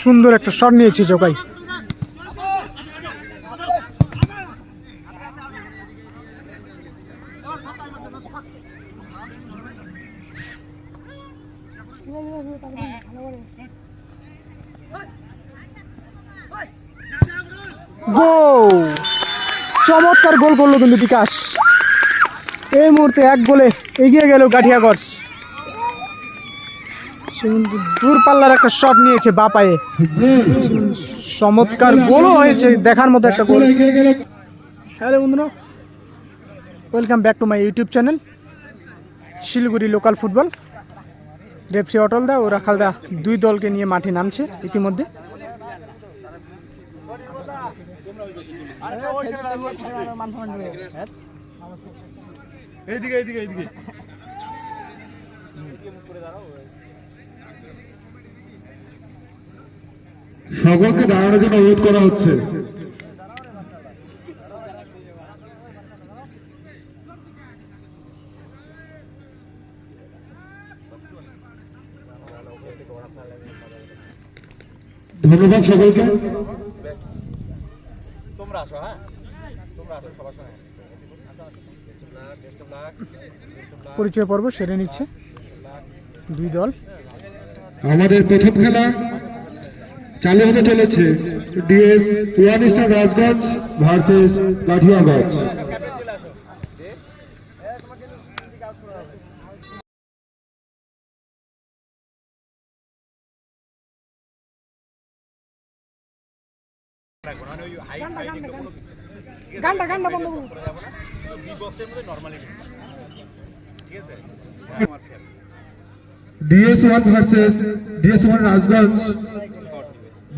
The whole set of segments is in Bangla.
সুন্দর একটা শট নিয়েছে জোকাই। গোল! চমৎকার গোল করল কিন্তু বিকাশ। এই মুহূর্তে এক গোলে এগিয়ে গেল গাঠিয়াগড়। দূরপাল্লার একটা শট নিয়েছে বা পায়ে চমৎকার গোলও হয়েছে, দেখার মতো একটা গোল হ্যালো বন্ধুরা welcome back to my YouTube channel Siliguri local football referee Atal দা ও রাখাল দা দুই দলকে নিয়ে মাঠে নামছে ইতিমধ্যে। এইদিকে এইদিকে এইদিকে। সকলকে দাঁড়ানোর জন্য অনুরোধ করা হচ্ছে। ধন্যবাদ সকলকে। তোমরা আসো হ্যাঁ? তোমরা আসো সবার সঙ্গে. পরিচয় পর্ব সেরে নিচ্ছে দুই দল। আমাদের প্রথম খেলা চালু হতে চলেছে DS one star Rajganj versus Lathiaganj? গানটা গানটা বন্ধ করুন। DS one versus DS one Rajganj.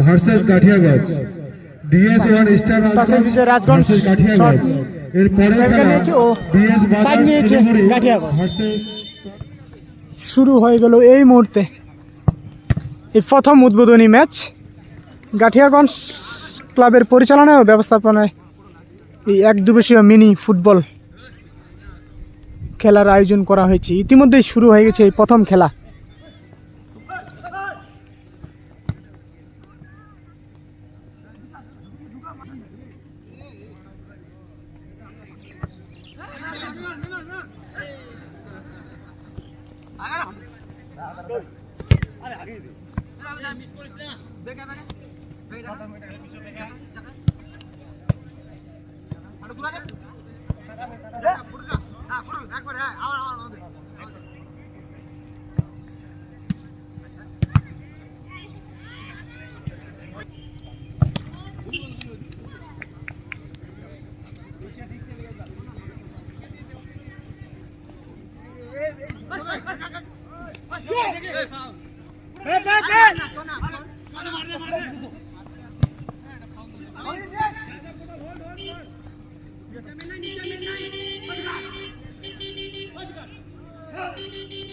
Versus Gathiaganj DS one star Rajganj Gathiaganj এর পরের খেলা ডিএস সাইড নিয়েছে গাঠিয়াগঞ্জ। শুরু হয়ে গেল এই মুহূর্তে। এই প্রথম উদ্বোধনী ম্যাচ। গাঠিয়াগঞ্জ ক্লাবের পরিচালনায় ও ব্যবস্থাপনায় এই এক দিবসীয় মিনি ফুটবল খেলার আয়োজন করা হয়েছে। ইতিমধ্যেই শুরু হয়ে গেছে এই প্রথম খেলা। আরে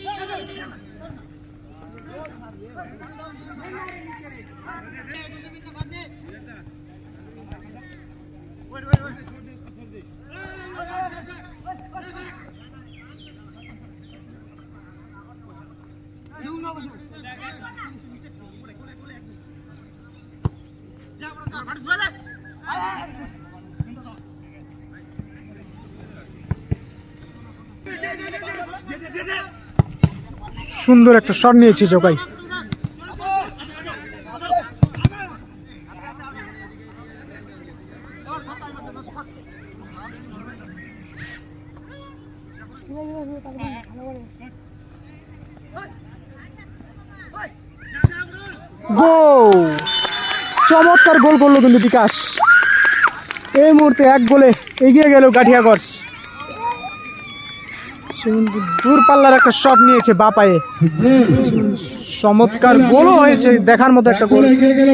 Get it, get it. সুন্দর একটা শট নিয়েছে জোকাই। গোল! চমৎকার গোল করল কিন্তু বিকাশ। এই মুহূর্তে এক গোলে এগিয়ে গেল গাঠিয়াগড়। দূরপাল্লার একটা শট নিয়েছে বাপায়ে। চমৎকার গোলও হয়েছে দেখার মতো একটা গোল ঘুরে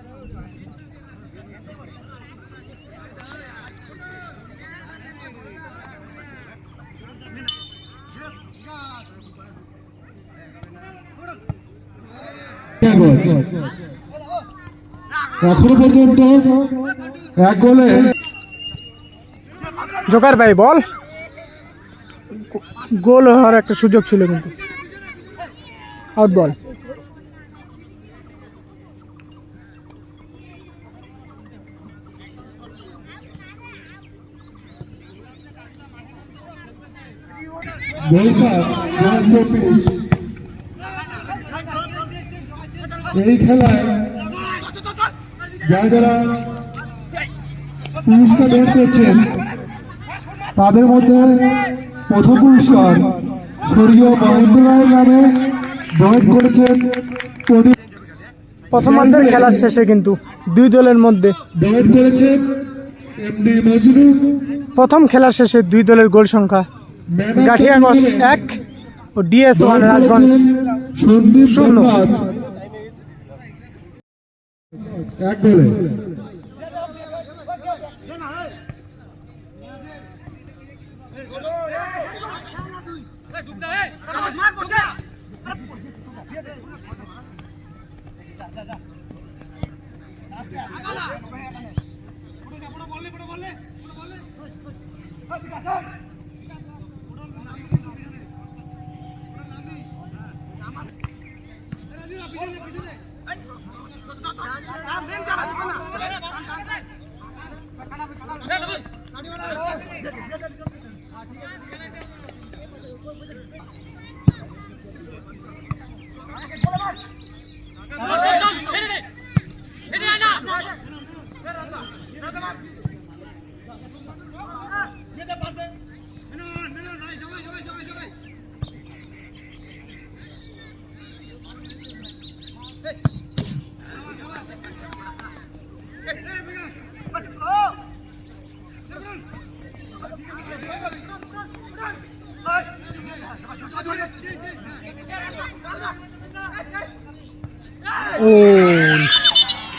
এখনও পর্যন্ত এক গোলে। জোকার ভাই বল। গোল হওয়ার একটা সুযোগ ছিল কিন্তু। Out ball. চব্বিশ। এই খেলায় যারা যারা পুরস্কার গ্রহণ করছেন। তাদের মধ্যে প্রথম পুরস্কার স্বর্গীয় মহেন্দ্র রায়ের নামে গ্রহণ করেছেন প্রথমার্ধের খেলার শেষে কিন্তু দুই দলের মধ্যে গ্রহণ করেছেন এমডি মজনু। প্রথম খেলার শেষে দুই দলের গোল সংখ্যা গাঠিয়াগঞ্জ এক ও ডিএস ওয়ান রাজগঞ্জ শূন্য। এক গোলে ও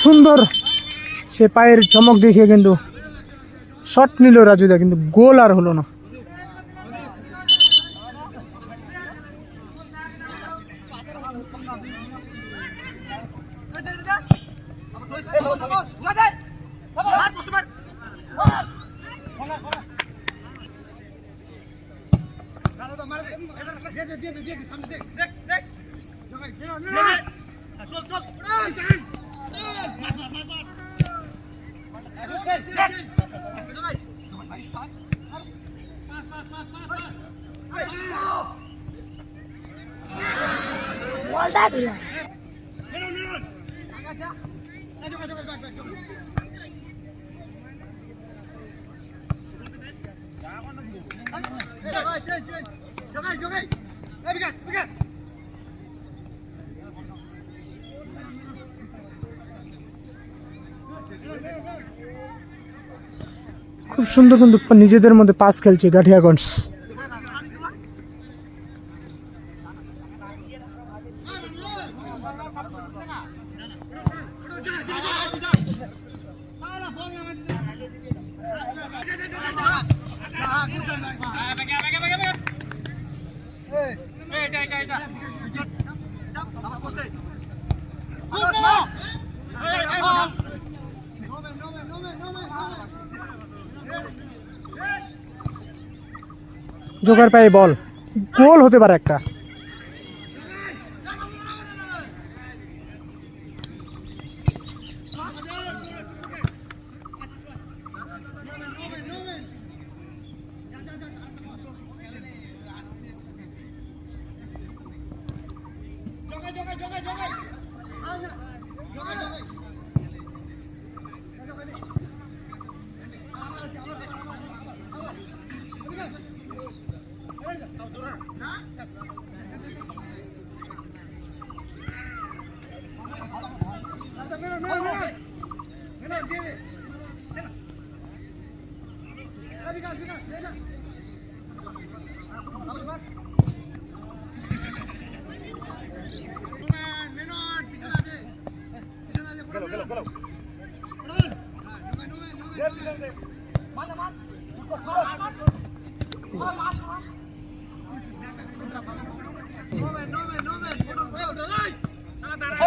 সুন্দর সে পায়ের চমক দেখিয়ে কিন্তু শট নিল রাজুদা কিন্তু গোল আর হলো না বলটা দিলাম জোগাই জোগাই জোগাই বিকাশ বিকাশ খুব সুন্দর কিন্তু নিজেদের মধ্যে পাস খেলছে গাঠিয়াগঞ্জ। জোকার পায়ে বল। গোল হতে পারে একটা।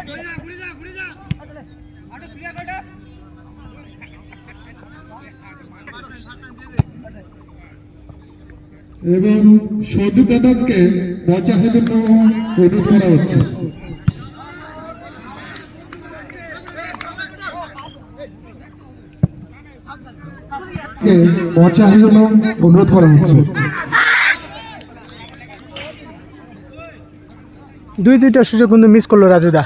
ঘুরে যা ঘুরে যা ঘুরে যা আটো ক্লিয়ার কাটা এবং সন্দীপ যাদবকে বাঁচানোর জন্য অনুরোধ করা হচ্ছে। অনুরোধ করা হচ্ছে। দুই দুইটা সুযোগ কিন্তু মিস করল রাজুদা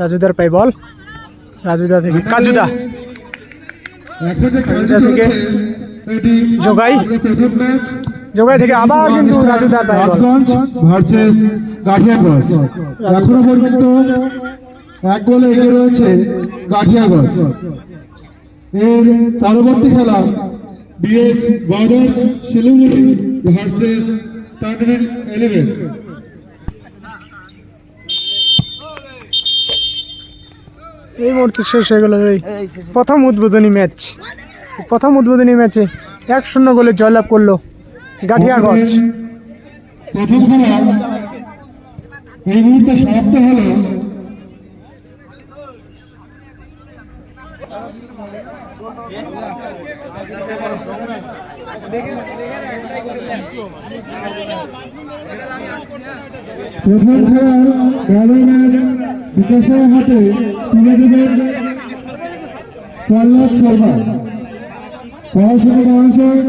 রাজুদার পাই বল। রাজুদা থেকে। কাজুদা। থেকে জোগাই। জোগাই থেকে আবার কিন্তু বল রাজগঞ্জ ভার্সেস গাঠিয়াগঞ্জ এখনও পর্যন্ত এক গোলে এগিয়ে রয়েছে গাঠিয়াগঞ্জ এর পরবর্তী খেলা BS brothers Siliguri versus Tanvir eleven. এই মুহূর্তে শেষ হয়ে গেল এই প্রথম উদ্বোধনী ম্যাচ। প্রথম উদ্বোধনী ম্যাচে এক শূন্য গোলে জয়লাভ করল গাঠিয়াগঞ্জ। প্রথম খেলা এই মুহূর্তে সমাপ্ত হলো। প্রথম খেলার ম্যাচ বিকাশের হাতে তুলে দেবেন প্রহ্লাদ শর্মা পড়াশোনা মহাশয়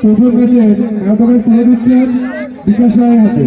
প্রথম ম্যাচের একেবারে তুলে দিচ্ছেন বিকাশ হাতে